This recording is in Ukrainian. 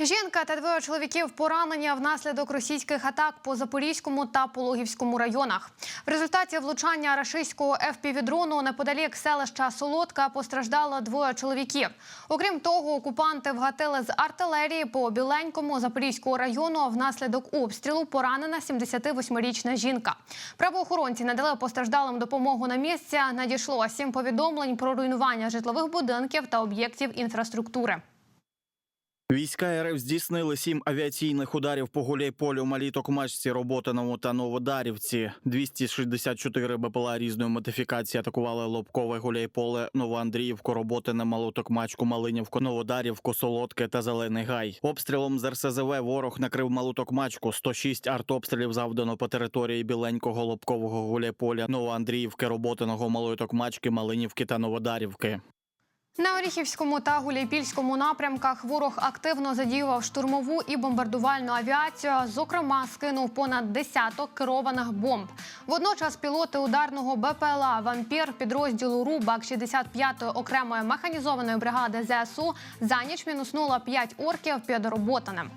Жінка та двоє чоловіків поранення внаслідок російських атак по Запорізькому та Пологівському районах. В результаті влучання рашистського ФПВ-дрону неподалік селища Солодка постраждало двоє чоловіків. Окрім того, окупанти вгатили з артилерії по Біленькому Запорізького району. Внаслідок обстрілу поранена 78-річна жінка. Правоохоронці надали постраждалим допомогу на місці. Надійшло сім повідомлень про руйнування житлових будинків та об'єктів інфраструктури. Війська РФ здійснили сім авіаційних ударів по Гуляйполю, Малій Токмачці, Роботиному та Новодарівці. 264 БПЛА різної модифікації атакували Лобкове, Гуляйполе, Новоандріївку, Роботине, Малу Токмачку, Малинівку, Новодарівку, Солодке та Зелений Гай. Обстрілом з РСЗВ ворог накрив Малу Токмачку. 106 артобстрілів завдано по території Біленького, Лобкового, Гуляйполя, Новоандріївки, Роботиного, Малої Токмачки, Малинівки та Новодарівки. На Оріхівському та Гуляйпільському напрямках ворог активно задіював штурмову і бомбардувальну авіацію. Зокрема, скинув понад десяток керованих бомб. Водночас пілоти ударного БПЛА Вампір підрозділу РУБАК 65-ї окремої механізованої бригади ЗСУ за ніч мінуснула 5 орків під Роботанем.